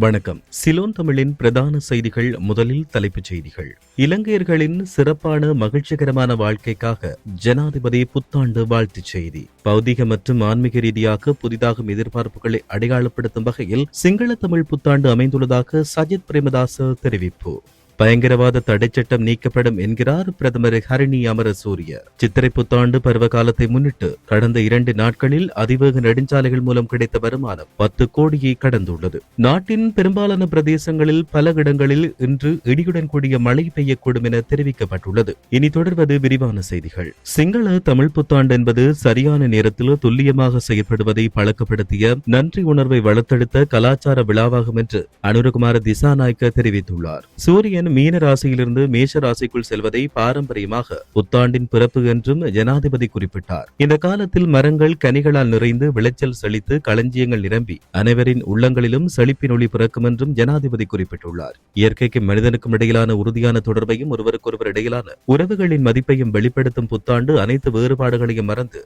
வணக்கம். சிலோன் தமிழின் பிரதான செய்திகள் முதலில் தலைப்புச் செய்திகள். இலங்கையர்களின் சிறப்பான மகிழ்ச்சிகரமான வாழ்க்கைக்காக ஜனாதிபதி புத்தாண்டு வாழ்த்துச் செய்தி. பௌதிக மற்றும் ஆன்மீக ரீதியாக புதிதாகும் எதிர்பார்ப்புகளை அடையாளப்படுத்தும் வகையில் சிங்கள தமிழ் புத்தாண்டு அமைந்துள்ளதாக சஜித் பிரேமதாச தெரிவிப்பு. பயங்கரவாத தடைச்சட்டம் நீக்கப்படும் என்கிறார் பிரதமர் ஹரிணி அமரசூரிய. சித்திரை புத்தாண்டு பருவ காலத்தை முன்னிட்டு கடந்த இரண்டு நாட்களில் அதிவேக நெடுஞ்சாலைகள் மூலம் கிடைத்த வருமானம் பத்து கோடியை கடந்துள்ளது. நாட்டின் பெரும்பாலான பிரதேசங்களில் பல இடங்களில் இன்று இடியுடன் கூடிய மழை பெய்யக்கூடும் என தெரிவிக்கப்பட்டுள்ளது. இனி தொடர்வது விரிவான செய்திகள். சிங்கள தமிழ் புத்தாண்டு என்பது சரியான நேரத்தில் துல்லியமாக செயல்படுவதை பழக்கப்படுத்திய நன்றி உணர்வை வளர்த்தெடுத்த கலாச்சார விழாவாகும் என்று அனுரகுமார திசாநாயக்க தெரிவித்துள்ளார். சூரியன் மீன ராசியிலிருந்து மேஷ ராசிக்குள் செல்வதை பாரம்பரியமாக புத்தாண்டின் பிறப்பு என்றும் ஜனாதிபதி குறிப்பிட்டார். இந்த காலத்தில் மரங்கள் கனிகளால் நிறைந்து விளைச்சல் செழித்து களஞ்சியங்கள் நிரம்பி அனைவரின் உள்ளங்களிலும் செழிப்பின் ஒளி பிறக்கும் என்றும் ஜனாதிபதி குறிப்பிட்டுள்ளார். இயற்கைக்கும் மனிதனுக்கும் இடையிலான உறுதியான தொடர்பையும் ஒருவருக்கொருவர் இடையிலான உறவுகளின் மதிப்பையும் வெளிப்படுத்தும் புத்தாண்டு அனைத்து வேறுபாடுகளையும் மறந்து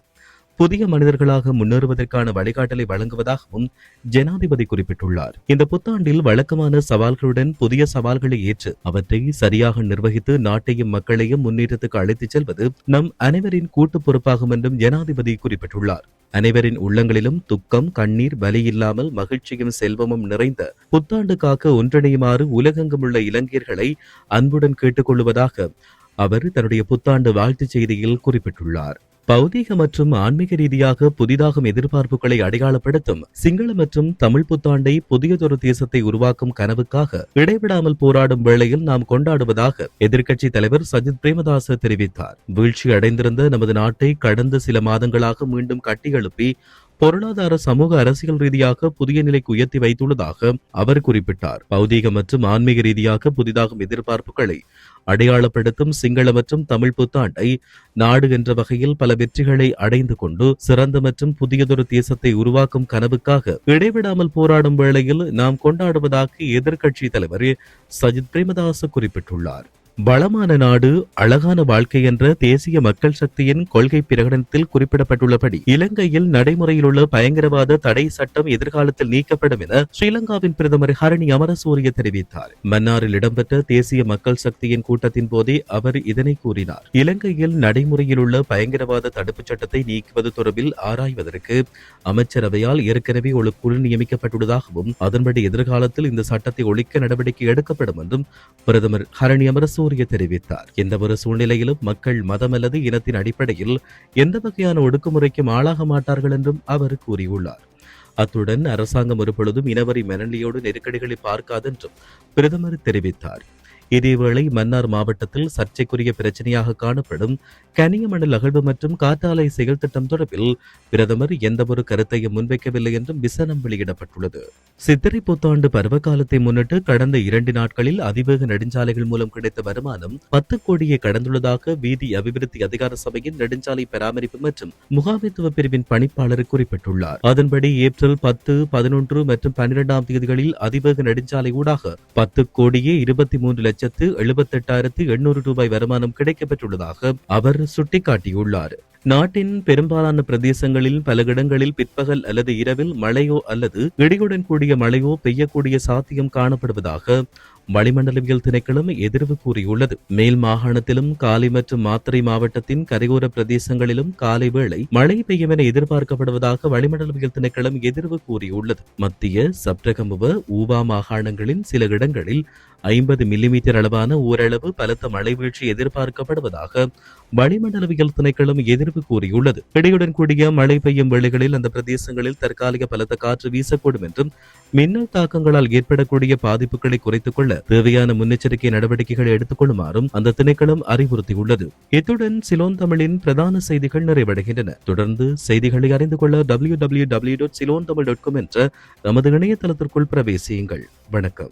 புதிய மனிதர்களாக முன்னேறுவதற்கான வழிகாட்டலை வழங்குவதாகவும் ஜனாதிபதி குறிப்பிட்டுள்ளார். இந்த புத்தாண்டில் வழக்கமான சவால்களுடன் புதிய சவால்களை ஏற்று அவற்றை சரியாக நிர்வகித்து நாட்டையும் மக்களையும் முன்னேற்றத்துக்கு அழைத்துச் செல்வது நம் அனைவரின் கூட்டு பொறுப்பாகும் என்றும் ஜனாதிபதி குறிப்பிட்டுள்ளார். அனைவரின் உள்ளங்களிலும் துக்கம் கண்ணீர் வலி இல்லாமல் மகிழ்ச்சியும் செல்வமும் நிறைந்த புத்தாண்டு காக்க ஒன்றிணையுமாறு உலகெங்கும் உள்ள இளைஞர்களை அன்புடன் கேட்டுக்கொள்வதாக அவர் தன்னுடைய புத்தாண்டு வாழ்த்துச் செய்தியில் குறிப்பிட்டுள்ளார். பௌதீக மற்றும் ஆன்மீக ரீதியாக புதிதாகும் எதிர்பார்ப்புகளை அடையாளப்படுத்தும் சிங்கள மற்றும் தமிழ் புத்தாண்டை புதியதொரு தேசத்தை உருவாக்கும் கனவுக்காக இடைவிடாமல் போராடும் வேளையில் நாம் கொண்டாடுவதாக எதிர்க்கட்சி தலைவர் சஜித் பிரேமதாச தெரிவித்தார். வீழ்ச்சி அடைந்திருந்த நமது நாட்டை கடந்த சில மாதங்களாக மீண்டும் கட்டியெழுப்பி பொருளாதார சமூக அரசியல் ரீதியாக புதிய நிலைக்கு உயர்த்தி வைத்துள்ளதாக அவர் குறிப்பிட்டார். பௌதீக மற்றும் ஆன்மீக ரீதியாக புதிதாகும் எதிர்பார்ப்புகளை அடையாளப்படுத்தும் சிங்கள மற்றும் தமிழ் புத்தாண்டை நாடு என்ற வகையில் பல வெற்றிகளை அடைந்து கொண்டு சிறந்த மற்றும் புதியதொரு தேசத்தை உருவாக்கும் கனவுக்காக இடைவிடாமல் போராடும் வேளையில் நாம் கொண்டாடுவதாக எதிர்க்கட்சி தலைவர் சஜித் பிரேமதாச குறிப்பிட்டுள்ளார். வளமான நாடு அழகான வாழ்க்கை என்ற தேசிய மக்கள் சக்தியின் கொள்கை பிரகடனத்தில் குறிப்பிடப்பட்டுள்ளபடி இலங்கையில் நடைமுறையில் உள்ள பயங்கரவாத தடை சட்டம் எதிர்காலத்தில் நீக்கப்படும் என ஸ்ரீலங்காவின் பிரதமர் ஹரணி அமரசூரிய தெரிவித்தார். மன்னாரில் இடம்பெற்ற தேசிய மக்கள் சக்தியின் கூட்டத்தின் போதே அவர் இதனை கூறினார். இலங்கையில் நடைமுறையில் உள்ள பயங்கரவாத தடுப்புச் சட்டத்தை நீக்குவது தொடர்பில் ஆராய்வதற்கு அமைச்சரவையால் ஏற்கனவே ஒரு குழு நியமிக்கப்பட்டுள்ளதாகவும் அதன்படி எதிர்காலத்தில் இந்த சட்டத்தை ஒழிக்க நடவடிக்கை எடுக்கப்படும் என்றும் பிரதமர் ஹரணி அமரசூரிய சூரிய தெரிவித்தார். எந்த ஒரு சூழ்நிலையிலும் மக்கள் மதம் அல்லது இனத்தின் அடிப்படையில் எந்த வகையான ஒடுக்குமுறைக்கும் ஆளாக மாட்டார்கள் என்றும் அவர் கூறியுள்ளார். அத்துடன் அரசாங்கம் ஒருபொழுதும் இனவரி மனநிலையோடு நெருக்கடிகளை பார்க்காதென்றும் பிரதமர் தெரிவித்தார். இதேவேளை மன்னார் மாவட்டத்தில் சர்ச்சைக்குரிய பிரச்சனையாக காணப்படும் கனியமணல் அகழ்வு மற்றும் காற்றாலை செயல் திட்டம் தொடர்பில் பிரதமர் எந்தவொரு கருத்தையும் முன்வைக்கவில்லை என்றும் விசனம் வெளியிடப்பட்டுள்ளது. சித்திரை புத்தாண்டு பருவகாலத்தை முன்னிட்டு கடந்த இரண்டு நாட்களில் அதிவேக நெடுஞ்சாலைகள் மூலம் கிடைத்த வருமானம் பத்து கோடியை கடந்துள்ளதாக வீதி அபிவிருத்தி அதிகார சபையின் நெடுஞ்சாலை பராமரிப்பு மற்றும் முகாமைத்துவ பிரிவின் பணிப்பாளர் குறிப்பிட்டுள்ளார். அதன்படி ஏப்ரல் பத்து பதினொன்று மற்றும் பன்னிரெண்டாம் தேதிகளில் அதிவேக நெடுஞ்சாலை ஊடாக பத்து கோடியே இருபத்தி மூன்று லட்சம் லட்சத்து எழுபத்தெட்டாயிரத்து எண்ணூறு ரூபாய் வருமானம் கிடைக்கப்பெற்றுள்ளதாக அவர் சுட்டிக்காட்டியுள்ளார். நாட்டின் பெரும்பாலான பிரதேசங்களில் பல இடங்களில் பிற்பகல் அல்லது இரவில் மழையோ அல்லது இடியுடன் கூடிய மழையோ பெய்யக்கூடிய சாத்தியம் காணப்படுவதாக வளிமண்டலவியல் திணைக்களம் எதிர்வு கூறியுள்ளது. மேல் மாகாணத்திலும் காலை மற்றும் மாத்திரை மாவட்டத்தின் கரையோர பிரதேசங்களிலும் காலை வேளை மழை பெய்யும் என எதிர்பார்க்கப்படுவதாக வளிமண்டலவியல் திணைக்களம் எதிர்வு கூறியுள்ளது. மத்திய சப்ரகமுவ ஊவா மாகாணங்களின் சில இடங்களில் ஐம்பது மில்லிமீட்டர் அளவான ஓரளவு பலத்த மழை வீழ்ச்சி எதிர்பார்க்கப்படுவதாக வளிமண்டலவியல் திணைக்களம் எதிர்வு கூறியுள்ளது. இடையுடன் கூடிய மழை பெய்யும் வேளைகளில் அந்த பிரதேசங்களில் தற்காலிக பலத்த காற்று வீசக்கூடும் என்றும் மின்னல் தாக்கங்களால் ஏற்படக்கூடிய பாதிப்புகளை குறைத்துக் கொள்ள தேவையான முன்னெச்சரிக்கை நடவடிக்கைகளை எடுத்துக் கொள்ளுமாறும் அந்த திணைக்களம் அறிவுறுத்தியுள்ளது. இத்துடன் சிலோன் தமிழின் பிரதான செய்திகள் நிறைவடைகின்றன. தொடர்ந்து செய்திகளை அறிந்து கொள்ள W W W dot Ceylon Tamil dot com என்ற நமது இணையதளத்திற்குள் பிரவேசியுங்கள். வணக்கம்.